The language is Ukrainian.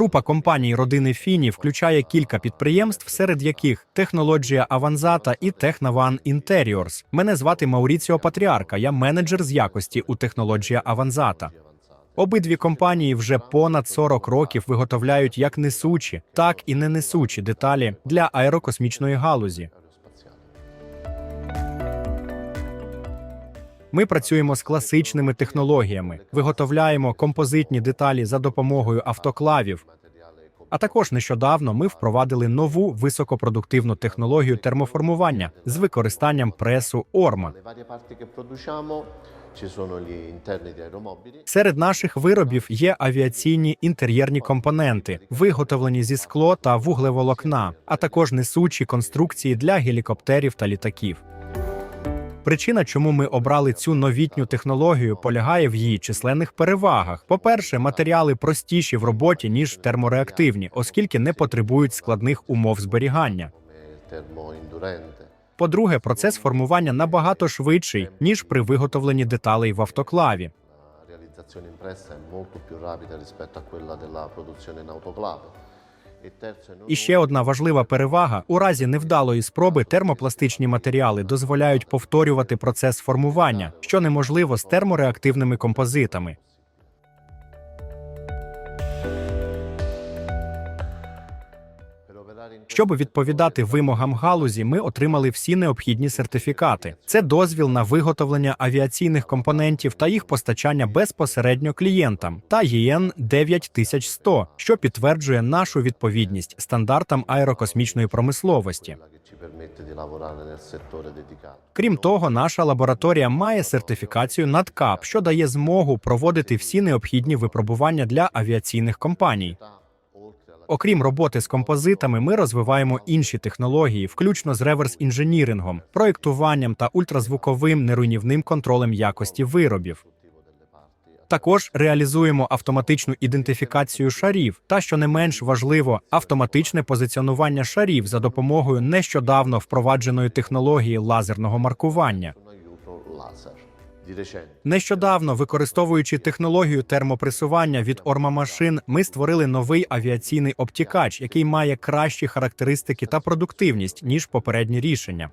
Група компаній родини Фіні включає кілька підприємств, серед яких технологія Аванзата і Технаван Інтеріорс. Мене звати Мауріціо Патріарка. Я менеджер з якості у технологія Аванзата. Обидві компанії вже понад 40 років виготовляють як несучі, так і не несучі деталі для аерокосмічної галузі. Ми працюємо з класичними технологіями, виготовляємо композитні деталі за допомогою автоклавів. А також нещодавно ми впровадили нову високопродуктивну технологію термоформування з використанням пресу Орма. Серед наших виробів є авіаційні інтер'єрні компоненти, виготовлені зі скло та вуглеволокна, а також несучі конструкції для гелікоптерів та літаків. Причина, чому ми обрали цю новітню технологію, полягає в її численних перевагах. По-перше, матеріали простіші в роботі ніж термореактивні, оскільки не потребують складних умов зберігання. По-друге, процес формування набагато швидший ніж при виготовленні деталей в автоклаві. Realizzazione impressa è molto più rapida rispetto a quella della. І ще одна важлива перевага: у разі невдалої спроби термопластичні матеріали дозволяють повторювати процес формування, що неможливо з термореактивними композитами. Щоб відповідати вимогам галузі, ми отримали всі необхідні сертифікати. Це дозвіл на виготовлення авіаційних компонентів та їх постачання безпосередньо клієнтам та ЄН 9100, що підтверджує нашу відповідність стандартам аерокосмічної промисловості. Крім того, наша лабораторія має сертифікацію NADCAP, що дає змогу проводити всі необхідні випробування для авіаційних компаній. Окрім роботи з композитами, ми розвиваємо інші технології, включно з реверс-інженірингом, проєктуванням та ультразвуковим неруйнівним контролем якості виробів. Також реалізуємо автоматичну ідентифікацію шарів та, що не менш важливо, автоматичне позиціонування шарів за допомогою нещодавно впровадженої технології лазерного маркування. Нещодавно, використовуючи технологію термопресування від ормамашин, ми створили новий авіаційний обтікач, який має кращі характеристики та продуктивність ніж попередні рішення.